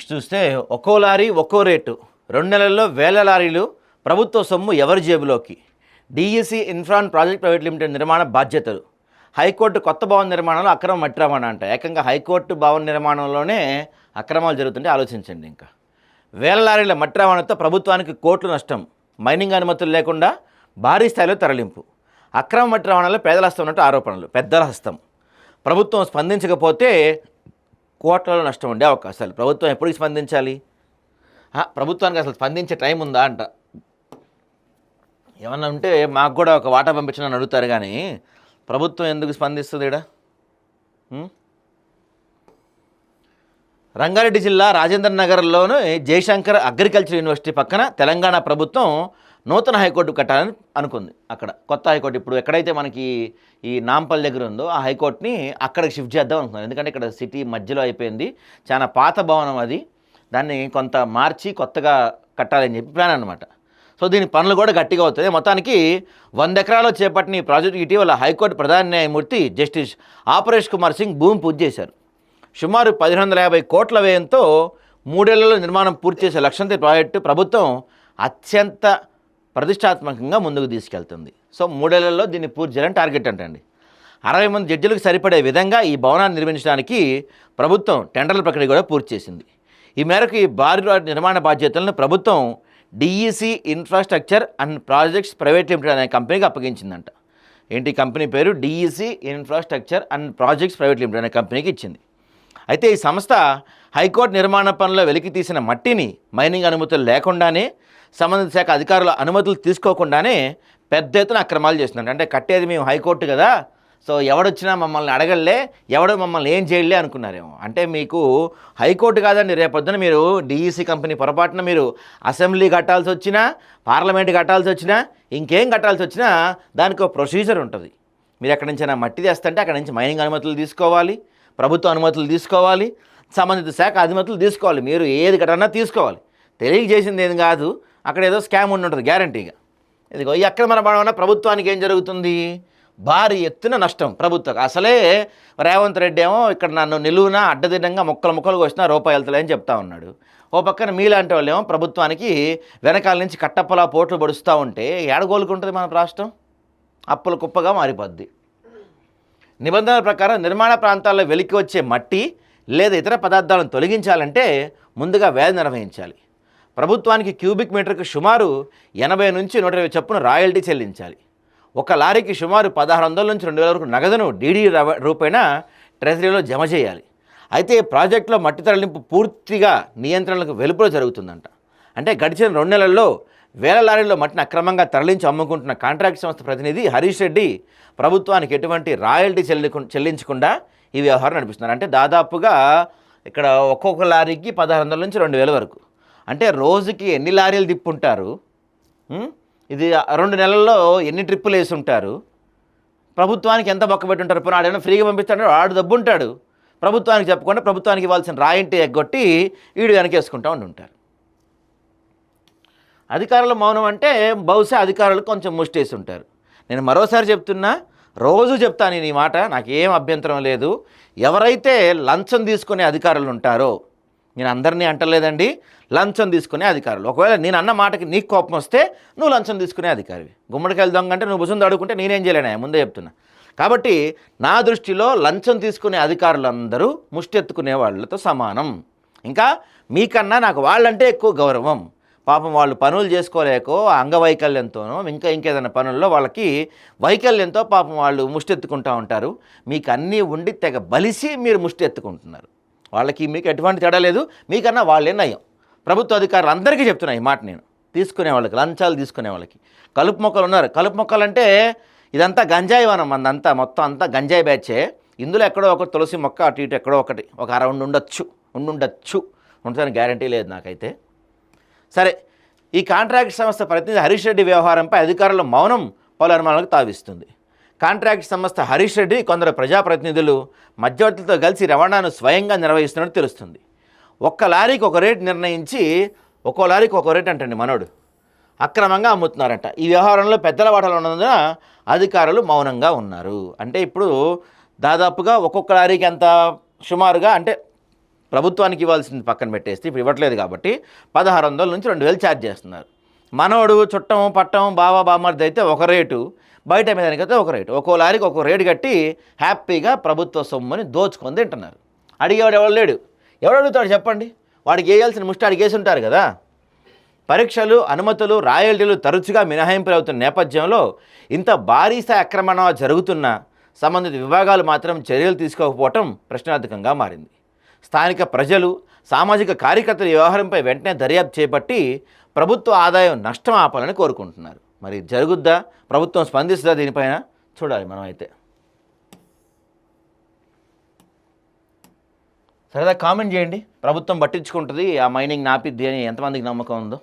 Next చూస్తే ఒక్కో lorry ఒక్కో రేటు. రెండు నెలల్లో వేల లారీలు ప్రభుత్వ సొమ్ము ఎవరి జేబులోకి? DEC infra project private limited నిర్మాణ బాధ్యతలు. హైకోర్టు కొత్త భవన నిర్మాణంలో అక్రమ మట్టి రవాణా అంట. ఏకంగా హైకోర్టు భవన నిర్మాణంలోనే అక్రమాలు జరుగుతుంటే ఆలోచించండి ఇంకా. వేల లారీల మట్టి రవాణాతో ప్రభుత్వానికి కోట్లు నష్టం. మైనింగ్ అనుమతులు లేకుండా భారీ స్థాయిలో తరలింపు. అక్రమ మట్టి రవాణాలో పేదల హస్తం ఉన్నట్టు ఆరోపణలు. పెద్దల హస్తం. ప్రభుత్వం స్పందించకపోతే కోట్లలో నష్టం ఉండే అవకాశాలు ప్రభుత్వం ఎప్పటికి స్పందించాలి? ప్రభుత్వానికి అసలు స్పందించే టైం ఉందా అంట. ఏమన్నా ఉంటే మాకు కూడా ఒక వాటా పంపించిన అడుగుతారు కానీ ప్రభుత్వం ఎందుకు స్పందిస్తుంది ఇక్కడ రంగారెడ్డి జిల్లా రాజేంద్ర నగర్లోని జయశంకర్ అగ్రికల్చర్ యూనివర్సిటీ పక్కన తెలంగాణ ప్రభుత్వం నూతన హైకోర్టు కట్టాలని అనుకుంది అక్కడ. కొత్త హైకోర్టు ఇప్పుడు ఎక్కడైతే మనకి ఈ నాంపల్ దగ్గర ఉందో ఆ హైకోర్టుని అక్కడికి షిఫ్ట్ చేద్దాం అనుకున్నాను ఎందుకంటే ఇక్కడ సిటీ మధ్యలో అయిపోయింది. చాలా పాత భవనం అది. దాన్ని కొంత మార్చి కొత్తగా కట్టాలని చెప్పి ప్లాన్ అనమాట సో దీని పనులు కూడా గట్టిగా అవుతుంది మొత్తానికి వంద ఎకరాల్లో చేపట్టిన ఈ ప్రాజెక్టు ఇటీవల హైకోర్టు ప్రధాన న్యాయమూర్తి జస్టిస్ ఆపరేష్ కుమార్ సింగ్ భూమి పూజ చేశారు. సుమారు పదిహేను వందల యాభై కోట్ల వ్యయంతో మూడేళ్ళలో నిర్మాణం పూర్తి చేసే లక్ష్యంతో ప్రాజెక్టు ప్రభుత్వం అత్యంత ప్రతిష్టాత్మకంగా ముందుకు తీసుకెళ్తుంది. సో మూడేళ్ళలో దీన్ని పూర్తి చేయాలని టార్గెట్ అంటండి. అరవై మంది జడ్జిలకు సరిపడే విధంగా ఈ భవనాన్ని నిర్మించడానికి ప్రభుత్వం టెండర్ల ప్రక్రియ కూడా పూర్తి చేసింది. ఈ మేరకు ఈ భారీ రోడ్ నిర్మాణ బాధ్యతలను ప్రభుత్వం DEC infrastructure and projects private limited అనే కంపెనీకి అప్పగించిందంట. ఏంటి కంపెనీ పేరు? DEC infrastructure and projects private limited అనే కంపెనీకి ఇచ్చింది. అయితే ఈ సంస్థ హైకోర్టు నిర్మాణ పనుల్లో వెలికి తీసిన మట్టిని మైనింగ్ అనుమతులు లేకుండానే సంబంధిత శాఖ అధికారుల అనుమతులు తీసుకోకుండానే పెద్ద ఎత్తున అక్రమాలు చేస్తున్నారు. అంటే కట్టేది మేము హైకోర్టు కదా సో ఎవడొచ్చినా మమ్మల్ని అడగలే ఎవడు మమ్మల్ని ఏం చేయలే అనుకున్నారేమో. అంటే మీకు హైకోర్టు కాదండి రేపొద్దున మీరు డిఈసి కంపెనీ పొరపాటున మీరు అసెంబ్లీ కట్టాల్సి వచ్చినా పార్లమెంట్ కట్టాల్సి వచ్చినా ఇంకేం కట్టాల్సి వచ్చినా దానికి ఒక ప్రొసీజర్ ఉంటుంది. మీరు ఎక్కడి నుంచైనా మట్టి తెస్తంటే అక్కడి నుంచి మైనింగ్ అనుమతులు తీసుకోవాలి. ప్రభుత్వ అనుమతులు తీసుకోవాలి సంబంధిత శాఖ అనుమతులు తీసుకోవాలి మీరు ఏది కట్టన్నా తీసుకోవాలి. తెలియజేసింది ఏది కాదు అక్కడ ఏదో స్కామ్ ఉండి ఉంటుంది గ్యారంటీగా. ఇదిగో ఈ అక్రమ రవాణా ప్రభుత్వానికి ఏం జరుగుతుంది? భారీ ఎత్తున నష్టం ప్రభుత్వం. అసలే రేవంత్ రెడ్డి ఏమో ఇక్కడ నన్ను నిలువున అడ్డదిడ్డంగా మొక్కలు మొక్కలు వచ్చినా రూపాయి అని చెప్తా ఉన్నాడు. ఓ పక్కన మీలాంటి వాళ్ళు ఏమో ప్రభుత్వానికి వెనకాల నుంచి కట్టప్పలా పోట్లు పడుస్తూ ఉంటే ఏడగోలుకుంటుంది మన రాష్ట్రం? అప్పుల కుప్పగా మారిపోద్ది. నిబంధనల ప్రకారం నిర్మాణ ప్రాంతాల్లో వెలికి వచ్చే మట్టి లేదా ఇతర పదార్థాలను తొలగించాలంటే ముందుగా వేద నిర్వహించాలి. ప్రభుత్వానికి క్యూబిక్ మీటర్కు సుమారు ఎనభై నుంచి నూట ఇరవై చొప్పున రాయల్టీ చెల్లించాలి. ఒక లారీకి సుమారు పదహారు వందల నుంచి రెండు వేల వరకు నగదును డీడీ రూపేణ ట్రెజరీలో జమ చేయాలి. అయితే ప్రాజెక్టులో మట్టి తరలింపు పూర్తిగా నియంత్రణలకు వెలుపులో జరుగుతుందంట. అంటే గడిచిన రెండు నెలల్లో వేల లారీల్లో మట్టిని అక్రమంగా తరలించి అమ్ముకుంటున్న కాంట్రాక్ట్ సంస్థ ప్రతినిధి హరీష్ రెడ్డి ప్రభుత్వానికి ఎటువంటి రాయల్టీ చెల్లి చెల్లించకుండా ఈ వ్యవహారం నడిపిస్తున్నారు. అంటే దాదాపుగా ఇక్కడ ఒక్కొక్క లారీకి పదహారు వందల నుంచి రెండు వేల వరకు. అంటే రోజుకి ఎన్ని లారీలు తిప్పుంటారు? ఇది రెండు నెలల్లో ఎన్ని ట్రిప్పులు వేసి ఉంటారు ప్రభుత్వానికి ఎంత బొక్క పెట్టుంటారు? పోనీ ఆడైనా ఫ్రీగా పంపిస్తాడు ఆడు డబ్బు ఉంటాడు ప్రభుత్వానికి చెప్పకుండా ప్రభుత్వానికి ఇవ్వాల్సిన రాయింటి ఎగ్గొట్టి వీడు వెనకేసుకుంటా ఉండి ఉంటారు అధికారుల మౌనం అంటే బహుశా అధికారులు కొంచెం ముష్టేసి ఉంటారు నేను మరోసారి చెప్తున్నా రోజు చెప్తాను నేను ఈ మాట నాకేం అభ్యంతరం లేదు. ఎవరైతే లంచం తీసుకునే అధికారులు ఉంటారో నేను అందరినీ అంటలేదండి లంచం తీసుకునే అధికారులు. ఒకవేళ నేను అన్న మాటకి నీకు కోపం వస్తే నువ్వు లంచం తీసుకునే అధికారివి. గుమ్మడికాయలు దొంగ అంటే నువ్వు భుజం అడుగుంటే నేనేం చేయలేనా? ముందే చెప్తున్నా. కాబట్టి నా దృష్టిలో లంచం తీసుకునే అధికారులందరూ ముష్టెత్తుకునే వాళ్ళతో సమానం. ఇంకా మీకన్నా నాకు వాళ్ళంటే ఎక్కువ గౌరవం. పాపం వాళ్ళు పనులు చేసుకోలేకో అంగవైకల్యంతోనో ఇంకా ఇంకేదైనా పనుల్లో వాళ్ళకి వైకల్యంతో పాపం వాళ్ళు ముష్టెత్తుకుంటూ ఉంటారు. మీకు అన్నీ ఉండి తెగ బలిసి మీరు ముష్టి ఎత్తుకుంటున్నారు వాళ్ళకి మీకు ఎటువంటి తేడా లేదు. మీకన్నా వాళ్ళే నయం. ప్రభుత్వ అధికారులు అందరికీ చెప్తున్నా ఈ మాట నేను. తీసుకునే వాళ్ళకి లంచాలు తీసుకునే వాళ్ళకి. కలుపు మొక్కలు ఉన్నారు. కలుపు మొక్కలు అంటే ఇదంతా గంజాయి వనం మందంతా మొత్తం అంతా గంజాయి బ్యాచే. ఇందులో ఎక్కడో ఒక తులసి మొక్క అటు ఇటు ఎక్కడో ఒకటి ఒక అరౌండ్ ఉండొచ్చు. ఉండుండొచ్చు ఉంటుందని గ్యారంటీ లేదు నాకైతే. సరే ఈ కాంట్రాక్ట్ సంస్థ ప్రతినిధి హరీష్ రెడ్డి వ్యవహారంపై అధికారుల మౌనం పలు అనుమానాలకు తావిస్తుంది. కాంట్రాక్ట్ సంస్థ హరీష్ రెడ్డి కొందరు ప్రజాప్రతినిధులు మధ్యవర్తులతో కలిసి రవాణాను స్వయంగా నిర్వహిస్తున్నట్టు తెలుస్తుంది. ఒక్క లారీకి ఒక రేటు నిర్ణయించి ఒక్కో లారీకి ఒక రేట్ అంటండి మనోడు. అక్రమంగా అమ్ముతున్నారట. ఈ వ్యవహారంలో పెద్దల వాటలు ఉన్నందున అధికారులు మౌనంగా ఉన్నారు. అంటే ఇప్పుడు దాదాపుగా ఒక్కొక్క లారీకి ఎంత సుమారుగా అంటే ప్రభుత్వానికి ఇవ్వాల్సింది పక్కన పెట్టేస్తే ఇప్పుడు ఇవ్వట్లేదు కాబట్టి పదహారు వందల నుంచి రెండు వేలు ఛార్జ్ చేస్తున్నారు. మనోడు చుట్టం పట్టం బావ బామర్ది అయితే ఒక రేటు బయట మీదనికైతే ఒక రేటు. ఒక్కో లారీకి ఒక్కో రేటు కట్టి హ్యాపీగా ప్రభుత్వ సొమ్ముని దోచుకొని తింటున్నారు. అడిగేవాడు ఎవడు లేడు. ఎవడు అడుగుతాడు చెప్పండి? వాడికి వేయాల్సిన ముష్టి అడిగేసి ఉంటారు కదా. పరీక్షలు అనుమతులు రాయల్టీలు తరచుగా మినహాయింపులు అవుతున్న నేపథ్యంలో ఇంత భారీ స్థాయి అక్రమణ జరుగుతున్న సంబంధిత విభాగాలు మాత్రం చర్యలు తీసుకోకపోవటం ప్రశ్నార్థకంగా మారింది. స్థానిక ప్రజలు సామాజిక కార్యకర్తల వ్యవహారంపై వెంటనే దర్యాప్తు చేపట్టి ప్రభుత్వ ఆదాయం నష్టం ఆపాలని కోరుకుంటున్నారు. మరి జరుగుద్దా? ప్రభుత్వం స్పందిస్తుందా దీనిపైన? చూడాలి మనం అయితే. సరదా కామెంట్ చేయండి. ప్రభుత్వం పట్టించుకుంటుంది ఆ మైనింగ్ నాపిద్ది అని ఎంతమందికి నమ్మకం ఉందో.